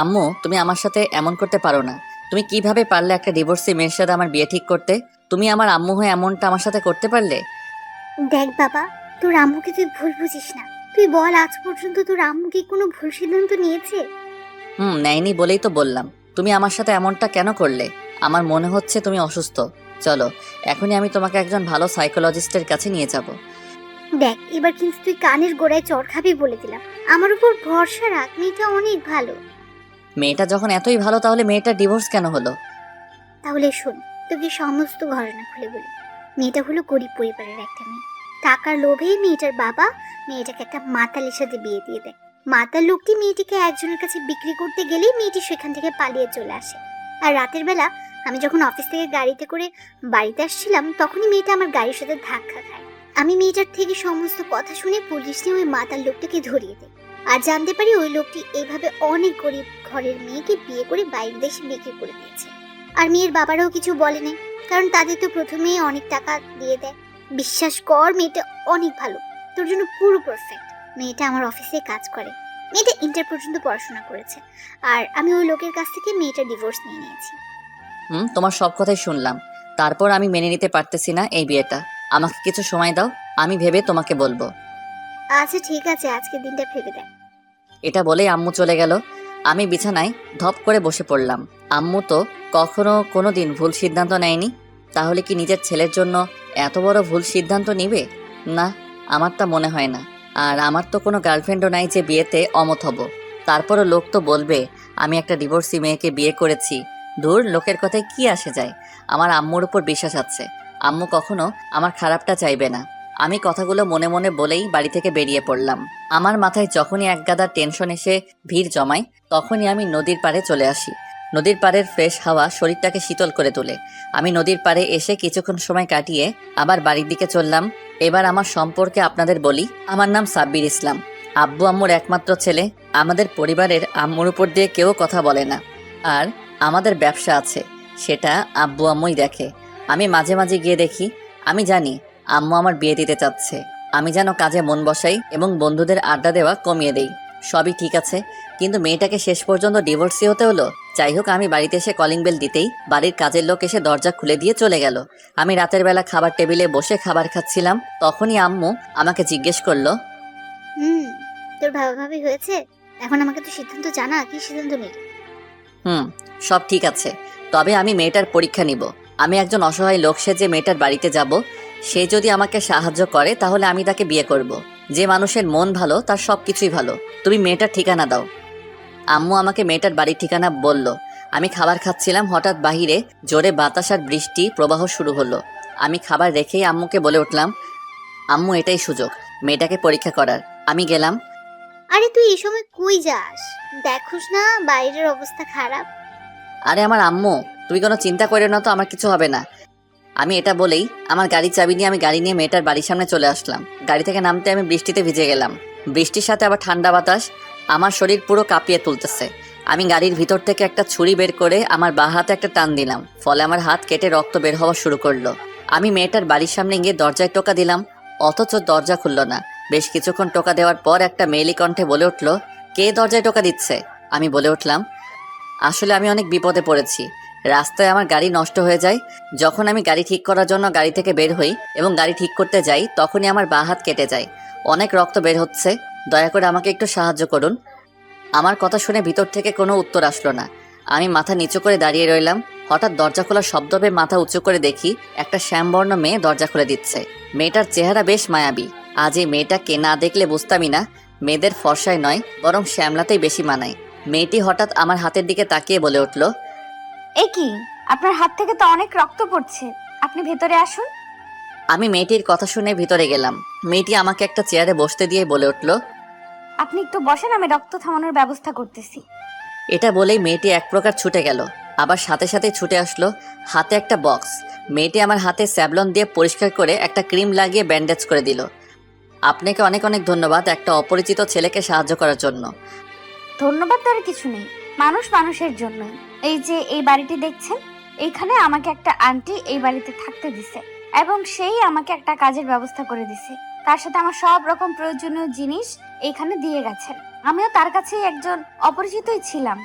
আম্মু তুমি আমার সাথে এমন করতে পারো না। তুমি কীভাবে পারলে একটা ডিভোর্সি মেয়ের সাথে আমার বিয়ে ঠিক করতে? তুমি আমার আম্মু হয়ে এমনটা আমার সাথে করতে পারলে? দেখ বাবা তোর আম্মুকে তুই ভুল বুঝিস না। তুই বল আজ পর্যন্ত তোর আম্মু কি কোনো ভুল সিদ্ধান্ত নিয়েছে? হুম নেয়নি বলেই তো বললাম। তুমি আমার সাথে এমনটা কেন করলে? আমার মনে হচ্ছে তুমি অসুস্থ। চলো এখনই আমি তোমাকে একজন ভালো সাইকোলজিস্টের কাছে নিয়ে যাব। দেখ এবার কিন্তু তুই কানের গোড়ায় চড় খাবি বলে দিলাম। আমার উপর ভরসা রাখ মেয়েটা অনেক ভালো। মেয়েটা যখন এতই ভালো, তাহলে মেয়েটার ডিভোর্স কেন হলো? তাহলে শোন, তোকে সমস্ত ঘটনা খুলে বলি। মেয়েটা হলো গরিব পরিবারের একটা মেয়ে। টাকার লোভেই মেয়েটার বাবা মেয়েটাকে একটা মাতালের সাথে বিয়ে দিয়ে দেয়। মাতাল লোকটি মেয়েটিকে একজনের কাছে বিক্রি করতে গেলেই মেয়েটি সেখান থেকে পালিয়ে চলে আসে। আর রাতের বেলা আমি যখন অফিস থেকে গাড়িতে করে বাড়িতে আসছিলাম, তখনই মেয়েটা আমার গাড়ির সাথে ধাক্কা খায়। আমি মেয়েটার থেকে সমস্ত কথা শুনে পুলিশ নিয়ে ওই মাতাল লোকটাকে ধরিয়ে দেয় আর জানতে পারি ওই লোকটি এইভাবে অনেক গরিব ঘরের মেয়েকে বিয়ে করে বাইরের দেশে বিক্রি করে দিয়েছে। আর মেয়ের বাবারাও কিছু বলে নাই কারণ তাদের তো প্রথমেই অনেক টাকা দিয়ে দেয়। বিশ্বাস কর মেয়েটা অনেক ভালো। তোর জন্য পুরো পারফেক্ট মেয়েটা আমার অফিসে কাজ করে। মেয়েটা ইন্টার পর্যন্ত পড়াশোনা করেছে। আর আমি ওই লোকের কাছ থেকে মেয়েটা ডিভোর্স নিয়ে নিয়েছি। হুম তোমার সব কথাই শুনলাম। তারপর আমি মেনে নিতে পারতেছি না এই বিয়েটা। আমাকে কিছু সময় দাও আমি ভেবে তোমাকে বলব। আচ্ছা ঠিক আছে আজকের দিনটা ভেবে দেখ এটা বলেই আম্মু চলে গেল। আমি বিছানায় ধপ করে বসে পড়লাম। আম্মু তো কখনো কোনো দিন ভুল সিদ্ধান্ত নেয়নি। তাহলে কি নিজের ছেলের জন্য এত বড় ভুল সিদ্ধান্ত নিবে? না, আমার তা মনে হয় না। আর আমার তো কোনো গার্লফ্রেন্ডও নাই যে বিয়েতে অমত হব। তারপরও লোক তো বলবে, আমি একটা ডিভোর্সি মেয়েকে বিয়ে করেছি। দূর, লোকের কথায় কি আসে যায়? আমার আম্মুর উপর বিশ্বাস আছে। আম্মু কখনো আমার খারাপটা চাইবে না। আমি কথাগুলো মনে মনে বলেই বাড়ি থেকে বেরিয়ে পড়লাম। আমার মাথায় যখনই একগাদা টেনশন এসে ভিড় জমায়, তখনই আমি নদীর পাড়ে চলে আসি। নদীর পাড়ের ফ্রেশ হাওয়া শরীরটাকে শীতল করে তোলে। আমি নদীর পাড়ে এসে কিছুক্ষণ সময় কাটিয়ে আবার বাড়ির দিকে চললাম। এবার আমার সম্পর্কে আপনাদের বলি, আমার নাম সাব্বির ইসলাম। আব্বু আম্মুর একমাত্র ছেলে, আমাদের পরিবারের আম্মুর উপর দিয়ে কেউ কথা বলে না। আর আমাদের ব্যবসা আছে, সেটা আব্বু আম্মুই দেখে। আমি মাঝে মাঝে গিয়ে দেখি, আমি জানি আম্মু আমার বিয়ে দিতে চাচ্ছে। আমি যেন কাজে মন বসাই এবং বন্ধুদের আড্ডা দেওয়া কমিয়ে দেই। সবই ঠিক আছে কিন্তু মেয়েটাকে শেষ পর্যন্ত ডিভোর্সি হতে হলো। যাই হোক আমি বাড়িতে এসে কলিং বেল দিতেই বাড়ির কাজের লোক এসে দরজা খুলে দিয়ে চলে গেল। আমি রাতের বেলা খাবার টেবিলে বসে খাবার খাচ্ছিলাম। তখনই আম্মু আমাকে জিজ্ঞেস করল হুম তোর ভাবা ভাবি হয়েছে? এখন আমাকে তো সিদ্ধান্ত জানা কি সিদ্ধান্ত নিলি? হুম সব ঠিক আছে। তবে আমি মেয়েটার পরীক্ষা নিব। আমি একজন অসহায় লোক সে যে মেয়েটার বাড়িতে যাব। সে যদি আমাকে সাহায্য করে তাহলে আমি তাকে বিয়ে করব। যে মানুষের মন ভালো তার সব কিছুই ভালো। তুমি মেয়েটার ঠিকানা দাও। আম্মু আমাকে মেয়েটার বাড়ির ঠিকানা বলল। আমি খাবার খাচ্ছিলাম হঠাৎ বাহিরে জোরে বাতাস আর বৃষ্টি প্রবাহ শুরু হলো। আমি খাবার রেখেই আম্মুকে বলে উঠলাম আম্মু এটাই সুযোগ। মেয়েটাকে পরীক্ষা করার। আমি গেলাম। আরে তুই এই সময় কই যাস? দেখোস না বাইরের অবস্থা খারাপ। আরে আমার আম্মু তুমি কোনো চিন্তা করে না তো আমার কিছু হবে না। আমি এটা বলেই আমার গাড়ির চাবি নিয়ে আমি গাড়ি নিয়ে মেয়েটার বাড়ির সামনে চলে আসলাম। গাড়ি থেকে নামতে আমি বৃষ্টিতে ভিজে গেলাম। বৃষ্টির সাথে আবার ঠান্ডা বাতাস, আমার শরীর পুরো কাঁপিয়ে তুলতেছে। আমি গাড়ির ভিতর থেকে একটা ছুরি বের করে আমার বাঁ হাতে একটা টান দিলাম, ফলে আমার হাত কেটে রক্ত বের হওয়া শুরু করল। আমি মেয়েটার বাড়ির সামনে গিয়ে দরজায় টোকা দিলাম, অথচ দরজা খুললো না। বেশ কিছুক্ষণ টোকা দেওয়ার পর একটা মেয়েলি কণ্ঠে বলে উঠল, কে দরজায় টোকা দিচ্ছে? আমি বলে উঠলাম, আসলে আমি অনেক বিপদে পড়েছি। রাস্তায় আমার গাড়ি নষ্ট হয়ে যায়। যখন আমি গাড়ি ঠিক করার জন্য গাড়ি থেকে বের হই এবং গাড়ি ঠিক করতে যাই, তখনই আমার বাঁ হাত কেটে যায়। অনেক রক্ত বের হচ্ছে। দয়া করে আমাকে একটু সাহায্য করুন। আমার কথা শুনে ভিতর থেকে কোনো উত্তর আসলো না। আমি মাথা নিচু করে দাঁড়িয়ে রইলাম। হঠাৎ দরজা খোলার শব্দ পেয়ে মাথা উঁচু করে দেখি একটা শ্যামবর্ণ মেয়ে দরজা খুলে দিচ্ছে। মেয়েটার চেহারা বেশ মায়াবী। আজ এই মেয়েটাকে না দেখলে বুঝতামই না। মেয়েদের ফর্সায় নয়, বরং শ্যামলাতেই বেশি মানায়। মেয়েটি হঠাৎ আমার হাতের দিকে তাকিয়ে বলে উঠল এ কি? আপনার হাত থেকে তো অনেক রক্ত পড়ছে। আপনি ভেতরে আসুন। আমি মেয়েটির কথা শুনে ভিতরে গেলাম। মেয়েটি আমাকে একটা চেয়ারে বসতে দিয়ে বলে উঠল আপনি একটু বসেন আমি রক্ত থামানোর ব্যবস্থা করতেছি। এটা বলেই মেয়েটি এক প্রকার ছুটে গেল। আবার সাথে সাথে ছুটে আসলো হাতে একটা বক্স। মেয়েটি আমার হাতে স্যাবলন দিয়ে পরিষ্কার করে একটা ক্রিম লাগিয়ে ব্যান্ডেজ করে দিল। আপনাকে অনেক অনেক ধন্যবাদ একটা অপরিচিত ছেলেকে সাহায্য করার জন্য। ধন্যবাদ তার কিছু নেই। মানুষ মানুষের জন্য। এই যে এই বাড়িটি দেখছেন এইখানে আমাকে একটা আন্টি এই বাড়িতে থাকতে দিছে এবং সেই আমাকে একটা কাজের ব্যবস্থা করে দিছে। তার সাথে আমার সব রকম প্রয়োজনীয় জিনিস এইখানে দিয়ে গেছেন। আমিও তার কাছেই একজন অপরিচিতই ছিলাম।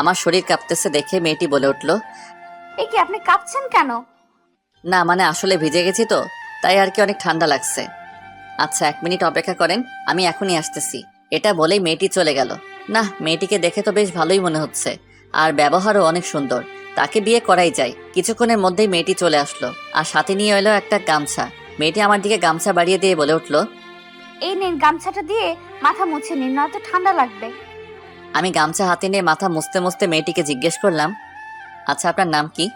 আমার শরীর কাঁপতেছে দেখে মেয়েটি বলে উঠল এ কি আপনি কাঁপছেন কেন? না মানে আসলে ভিজে গেছি তো তাই আর কি অনেক ঠান্ডা লাগছে। আচ্ছা এক মিনিট অপেক্ষা করেন আমি এখনই আসতেছি। এটা বলেই মেয়েটি চলে গেল। না মেয়েটিকে দেখে তো বেশ ভালোই মনে হচ্ছে। আর ব্যবহারও অনেক সুন্দর। তাকে বিয়ে করাই যায়। কিছুক্ষণের মধ্যেই মেয়েটি চলে আসলো। আর সাথে নিয়ে এলো একটা গামছা। মেয়েটি আমার দিকে গামছা বাড়িয়ে দিয়ে বলে উঠল এই নিন গামছাটা দিয়ে মাথা মুছে নিন নয়তো ঠান্ডা লাগবে। আমি গামছা হাতে নিয়ে মাথা মুছতে মুছতে মেয়েটিকে জিজ্ঞেস করলাম আচ্ছা আপনার নাম কি?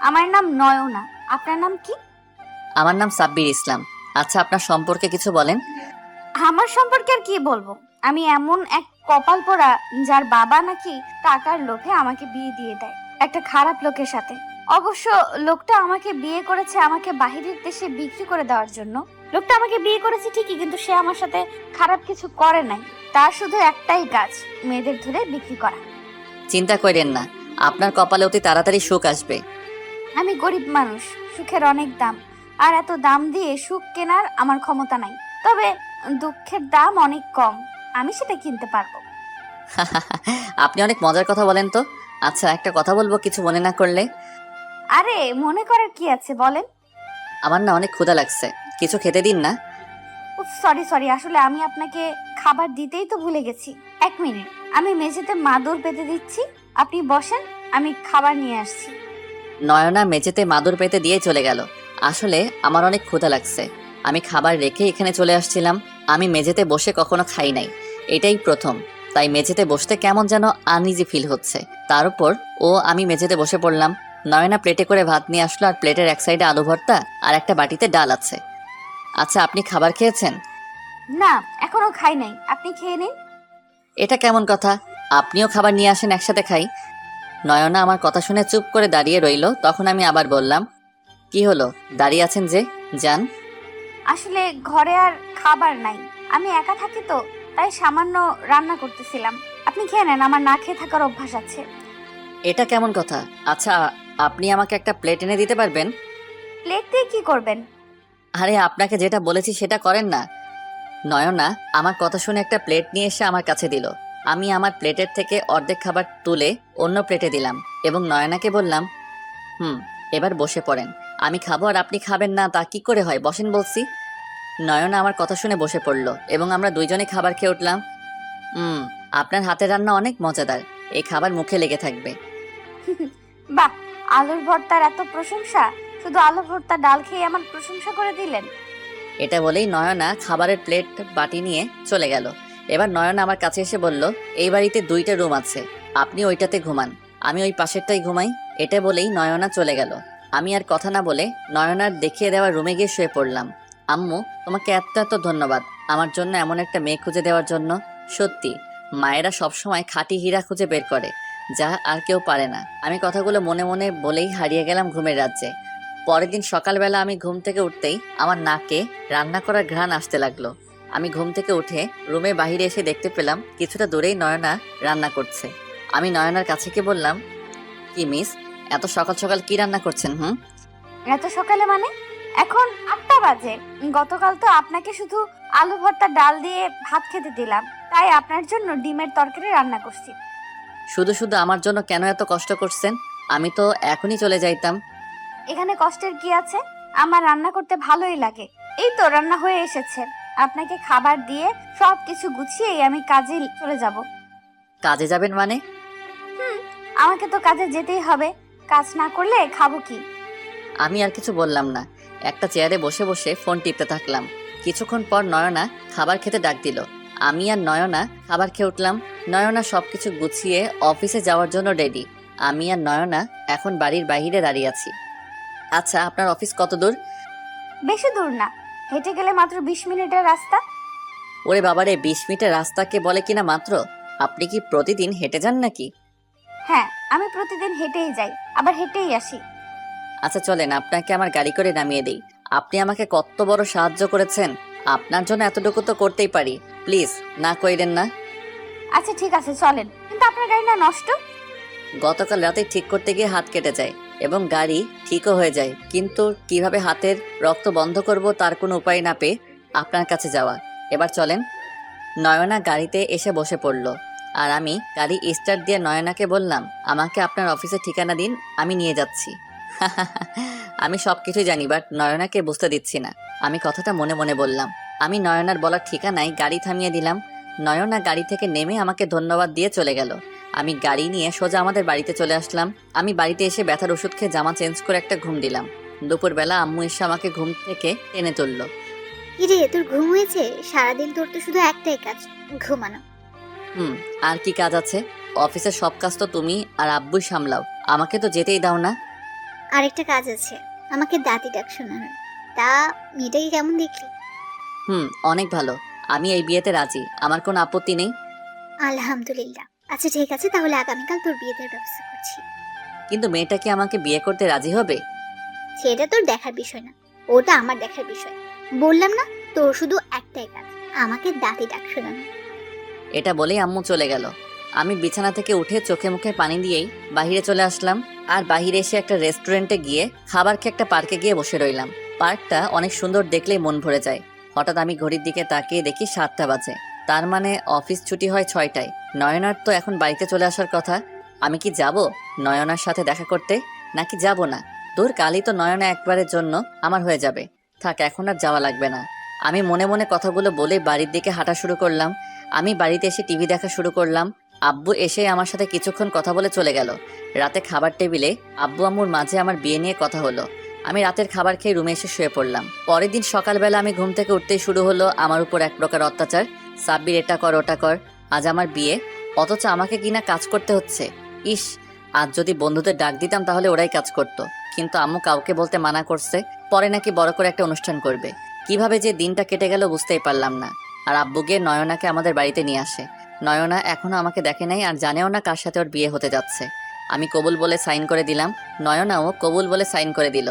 আমার নাম নয়না। আপনার নাম কি? আমার নাম সাব্বির ইসলাম। আচ্ছা আপনার সম্পর্কে কিছু বলেন। আমার সম্পর্কে আর কি বলব? আমি এমন এক কপাল পোড়া যার বাবা নাকি টাকার লোভে আমাকে বিয়ে দিয়ে দেয় একটা খারাপ লোকের সাথে। অবশ্য লোকটা আমাকে বিয়ে করেছে আমাকে বাহিরের দেশে বিক্রি করে দেওয়ার জন্য। লোকটা আমাকে বিয়ে করেছে ঠিকই কিন্তু সে আমার সাথে খারাপ কিছু করে নাই। তার শুধু একটাই কাজ মেয়েদের ধরে বিক্রি করা। চিন্তা করেন না আপনার কপালে অতি তাড়াতাড়ি সুখ আসবে। আমি গরিব মানুষ সুখের অনেক দাম। আর এত দাম দিয়ে সুখ কেনার আমার ক্ষমতা নাই। তবে দুঃখের দাম অনেক কম। আমি সেটা কিনতে পারব। আপনি অনেক মজার কথা বলেন তো। আচ্ছা একটা কথা বলব কিছু মনে না করলে। আরে মনে করার কি আছে বলেন? আমার না অনেক ক্ষুধা লাগছে। কিছু খেতে দিন না। সরি সরি আসলে আমি আপনাকে খাবার দিতেই তো ভুলে গেছি। এক মিনিট আমি মেঝেতে মাদুর পেতে দিচ্ছি। আপনি বসেন আমি খাবার নিয়ে আসছি। নয়না মেঝেতে মাদুর পেতে দিয়ে চলে গেল। আসলে আমার অনেক ক্ষুধা লাগছে। আমি খাবার রেখে এখানে চলে আসছিলাম। আমি মেঝেতে বসে কখনো খাই নাই। এটাই প্রথম। তাই মেঝেতে বসতে কেমন যেন আনইজি ফিল হচ্ছে। তার উপর ও আমি মেঝেতে বসে পড়লাম। নয়না প্লেটে করে ভাত নিয়ে আসলো আর প্লেটের এক সাইডে আলু ভর্তা আর একটা বাটিতে ডাল আছে। আচ্ছা আপনি খাবার খেয়েছেন? না এখনও খাই নাই। আপনি খেয়ে নিন। এটা কেমন কথা? আপনিও খাবার নিয়ে আসেন একসাথে খাই। নয়না আমার কথা শুনে চুপ করে দাঁড়িয়ে রইল। তখন আমি আবার বললাম কি হলো? দাঁড়িয়ে আছেন যে? যান। আসলে ঘরে আর খাবার নাই। আমি একা থাকি তো। তাই সামান্য রান্না করতেছিলাম। আপনি খেয়ে নেন আমার না খেয়ে থাকার অভ্যাস আছে। এটা কেমন কথা? আচ্ছা আপনি আমাকে একটা প্লেট এনে দিতে পারবেন? প্লেট দিয়ে কি করবেন? আরে আপনাকে যেটা বলেছি সেটা করেন না। নয়না আমার কথা শুনে একটা প্লেট নিয়ে এসে আমার কাছে দিল। আমি আমার প্লেটের থেকে অর্ধেক খাবার তুলে অন্য প্লেটে দিলাম এবং নয়নাকে বললাম হুম এবার বসে পড়েন। আমি খাব আর আপনি খাবেন না তা কি করে হয়? বসেন বলছি। নয়না আমার কথা শুনে বসে পড়ল এবং আমরা দুইজনে খাবার খেয়ে উঠলাম। হুম আপনার হাতের রান্না অনেক মজাদার। এই খাবার মুখে লেগে থাকবে। বাহ আলুর ভর্তার এত প্রশংসা? শুধু আলু ভর্তা ডাল খেয়ে আমার প্রশংসা করে দিলেন। এটা বলেই নয়না খাবারের প্লেট বাটি নিয়ে চলে গেল। এবার নয়না আমার কাছে এসে বলল এই বাড়িতে দুইটা রুম আছে। আপনি ওইটাতে ঘুমান। আমি ওই পাশেরটাই ঘুমাই। এটা বলেই নয়না চলে গেল। আমি আর কথা না বলে নয়নার দেখিয়ে দেওয়া রুমে গিয়ে শুয়ে পড়লাম। আম্মু, তোমাকে এত এত ধন্যবাদ। আমার জন্য এমন একটা মেয়ে খুঁজে দেওয়ার জন্য। সত্যি, মায়েরা সবসময় খাঁটি হীরা খুঁজে বের করে, যা আর কেউ পারে না। আমি কথাগুলো মনে মনে বলেই হারিয়ে গেলাম ঘুমের রাজ্যে। পরের দিন সকালবেলা আমি ঘুম থেকে উঠতেই আমার নাকে রান্না করার ঘ্রাণ আসতে লাগল। আমি ঘুম থেকে উঠে রুমে বাইরে এসে দেখতে পেলাম কিছুটা দূরেই নয়না রান্না করছে। আমি নয়নার কাছে গিয়ে বললাম, কি মিস, এত সকাল সকাল কি রান্না করছেন, হুম? এত সকালে মানে? এখন আটটা বাজে। গতকাল তো আপনাকে শুধু আলু ভর্তা ডাল দিয়ে ভাত খেতে দিলাম। তাই আপনার জন্য ডিমের তরকারি রান্না করছি। শুধু শুধু আমার জন্য কেন এত কষ্ট করছেন? আমি তো এখনই চলে যাইতাম। এখানে কষ্টের কি আছে? আমার রান্না করতে ভালোই লাগে। এই তো রান্না হয়ে এসেছে। আপনাকে খাবার দিয়ে সব কিছু গুছিয়েই আমি কাজে চলে যাব। কাজে যাবেন মানে? আমাকে তো কাজে যেতেই হবে। কাজ না করলে খাব কি? আমি আর কিছু বললাম না। একটা চেয়ারে বসে বসে ফোন টিপতে থাকলাম। কিছুক্ষণ পর নয়না খাবার খেতে ডাক দিল। আমি আর নয়না খাবার খেয়ে উঠলাম। নয়না সবকিছু গুছিয়ে অফিসে যাওয়ার জন্য রেডি আমি আর নয়না এখন বাড়ির বাইরে দাঁড়িয়ে আছি। আচ্ছা আপনার অফিস কত দূর? বেশি দূর না। হেঁটে গেলে মাত্র বিশ মিনিটের রাস্তা। ওরে বাবারে বিশ মিনিটের রাস্তাকে বলে কিনা মাত্র? আপনি কি প্রতিদিন হেঁটে যান নাকি? হ্যাঁ আমি প্রতিদিন হেঁটেই যাই। আবার হেঁটেই আসি। আচ্ছা চলেন আপনাকে আমার গাড়ি করে নামিয়ে দিই। আপনি আমাকে কত বড় সাহায্য করেছেন? আপনার জন্য এতটুকু তো করতেই পারি। প্লিজ না কইলেন না। আচ্ছা ঠিক আছে চলেন। কিন্তু আপনার গাড়ি না নষ্ট? গতকাল রাতে ঠিক করতে গিয়ে হাত কেটে যায় এবং গাড়ি ঠিকও হয়ে যায়। কিন্তু কীভাবে হাতের রক্ত বন্ধ করব তার কোনো উপায় না পেয়ে আপনার কাছে যাওয়া। এবার চলেন নয়না গাড়িতে এসে বসে পড়ল। আর আমি গাড়ি স্টার্ট দিয়ে নয়নাকে বললাম আমাকে আপনার অফিসের ঠিকানা দিন আমি নিয়ে যাচ্ছি। আমি সব কিছুই জানি বাট নয়নাকে বুঝতে দিচ্ছি না। আমি কথাটা মনে মনে বললাম। আমি নয়নার বলার ঠিকানায় গাড়ি থামিয়ে দিলাম। নয়না গাড়ি থেকে নেমে আমাকে ধন্যবাদ দিয়ে চলে গেল। আমি গাড়ি নিয়ে সোজা আমাদের বাড়িতে চলে আসলাম। আমি বাড়িতে এসে ব্যথার ওষুধ খেয়ে জামা চেঞ্জ করে একটা ঘুম দিলাম। দুপুরবেলা আম্মু এসে আমাকে ঘুম থেকে টেনে তুললো। কিরে তোর ঘুম হয়েছে? সারাদিন তোর তো শুধু একটাই কাজ ঘুমানো। হুম আর কি কাজ আছে? অফিসের সব কাজ তো তুমি আর আব্বুই সামলাও। আমাকে তো যেতেই দাও না। আরেকটা কাজ আছে। আমাকে দাঁতি ডাক শোনানো তা মেয়েটাকে কেমন দেখলি? হুম অনেক ভালো। আমি এই বিয়েতে রাজি। আমার কোনো আপত্তি নেই। আলহামদুলিল্লাহ। আচ্ছা ঠিক আছে তাহলে আগামীকাল তোর বিয়েতে ব্যবস্থা করছি। কিন্তু মেয়েটা কি আমাকে বিয়ে করতে রাজি হবে? সেটা তোর দেখার বিষয় না। ওটা আমার দেখার বিষয়। বললাম না তোর শুধু একটাই কাজ আমাকে দাঁতি ডাক শোনানো। এটা বলেই আম্মু চলে গেল। আমি বিছানা থেকে উঠে চোখে মুখে পানি দিয়েই বাহিরে চলে আসলাম। আর বাইরে এসে একটা রেস্টুরেন্টে গিয়ে খাবার খেয়ে একটা পার্কে গিয়ে বসে রইলাম। পার্কটা অনেক সুন্দর দেখলেই মন ভরে যায়। হঠাৎ আমি ঘড়ির দিকে তাকিয়ে দেখি সাতটা বাজে। তার মানে অফিস ছুটি হয় ছয়টায়। নয়নার তো এখন বাড়িতে চলে আসার কথা। আমি কি যাব নয়নার সাথে দেখা করতে? নাকি যাব না? তোর কালই তো নয়না একবারের জন্য আমার হয়ে যাবে। থাক, এখন আর যাওয়া লাগবে না। আমি মনে মনে কথাগুলো বলে বাড়ির দিকে হাঁটা শুরু করলাম। আমি বাড়িতে এসে টিভি দেখা শুরু করলাম। আব্বু এসে আমার সাথে কিছুক্ষণ কথা বলে চলে গেল। রাতে খাবার টেবিলে আব্বু আম্মুর মাঝে আমার বিয়ে নিয়ে কথা হলো। আমি রাতের খাবার খেয়ে রুমে এসে শুয়ে পড়লাম। পরের দিন সকালবেলা আমি ঘুম থেকে উঠতেই শুরু হলো আমার উপর এক প্রকার অত্যাচার। সাব্বির, এটা কর, ওটা কর, আজ আমার বিয়ে। অথচ আমাকে কিনা কাজ করতে হচ্ছে। ইস, আজ যদি বন্ধুদের ডাক দিতাম তাহলে ওরাই কাজ করত। কিন্তু আম্মু কাউকে বলতে মানা করছে, পরে নাকি বড় করে একটা অনুষ্ঠান করবে। কীভাবে যে দিনটা কেটে গেল বুঝতেই পারলাম না। আর আব্বু গিয়ে নয়নাকে আমাদের বাড়িতে নিয়ে আসে। নয়না এখনও আমাকে দেখে নাই আর জানেও না কার সাথে ওর বিয়ে হতে যাচ্ছে। আমি কবুল বলে সাইন করে দিলাম। নয়নাও কবুল বলে সাইন করে দিল।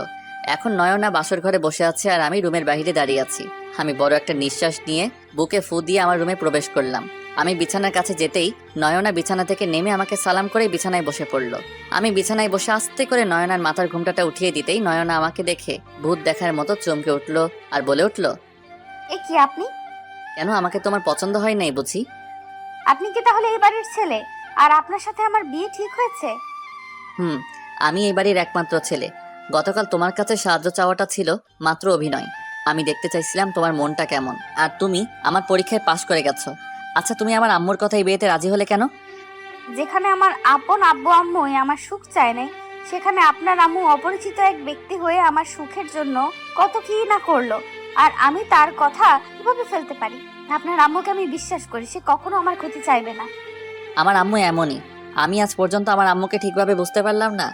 এখন নয়না বাসর ঘরে বসে আছে আর আমি রুমের বাইরে দাঁড়িয়ে আছি। আমি বড় একটা নিঃশ্বাস নিয়ে বুকে ফু দিয়ে আমার রুমে প্রবেশ করলাম। আমি বিছানার কাছে যেতেই নয়না বিছানা থেকে নেমে আমাকে সালাম করে বিছানায় বসে পড়ল। আমি বিছানায় বসে আস্তে করে নয়নার মাথার ঘুমটাটা উঠিয়ে দিতেই নয়না আমাকে দেখে ভূত দেখার মতো চমকে উঠল আর বলে উঠল এ কি আপনি? কেন আমাকে তোমার পছন্দ হয় নাই বুঝি? আপনি কি তাহলে এই বাড়ির ছেলে? আর আপনার সাথে আমার বিয়ে ঠিক হয়েছে? হুম আমি এই বাড়ির একমাত্র ছেলে। গতকাল তোমার কাছে সাহায্য চাওয়াটা ছিল মাত্র অভিনয়। আমি দেখতে চাইছিলাম তোমার মনটা কেমন। আর তুমি আমার পরীক্ষায় পাশ করে গেছো। আচ্ছা তুমি আমার আম্মুর কথা এই বিয়েতে রাজি হলে কেন? যেখানে আমার আপন আব্বু আম্মুই আমার সুখ চায় নাই সেখানে আপনার আম্মু অপরিচিত এক ব্যক্তি হয়ে আমার সুখের জন্য কত কি না করল। আর আমি তার কথা কীভাবে ফেলতে পারি। আপনার আম্মুকে আমি বিশ্বাস করি সে কখনো আমার ক্ষতি চাইবে না। আমার আম্মু এমনই। আমি আজ পর্যন্ত আমার আম্মুকে ঠিকভাবে বুঝতে পারলাম না।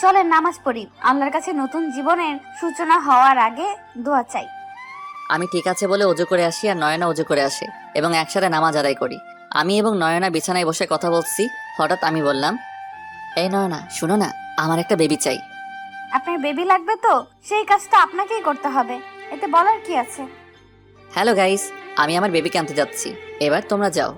চলেন নামাজ পড়ি। আল্লাহর কাছে নতুন জীবনের সূচনা হওয়ার আগে দোয়া চাই। আমি ঠিক আছে বলে অজু করে আসি আর নয়না অজু করে আসে এবং একসাথে নামাজ আদায় করি। আমি এবং নয়না বিছানায় বসে কথা বলছি। হঠাৎ আমি বললাম এই নয়না শুনো না আমার একটা বেবি চাই। আপনার বেবি লাগবে তো? সেই কাজটা আপনাকেই করতে হবে। এতে বলার কি আছে? হ্যালো গাইস আমি আমার বেবিকে আনতে যাচ্ছি। এবার তোমরা যাও।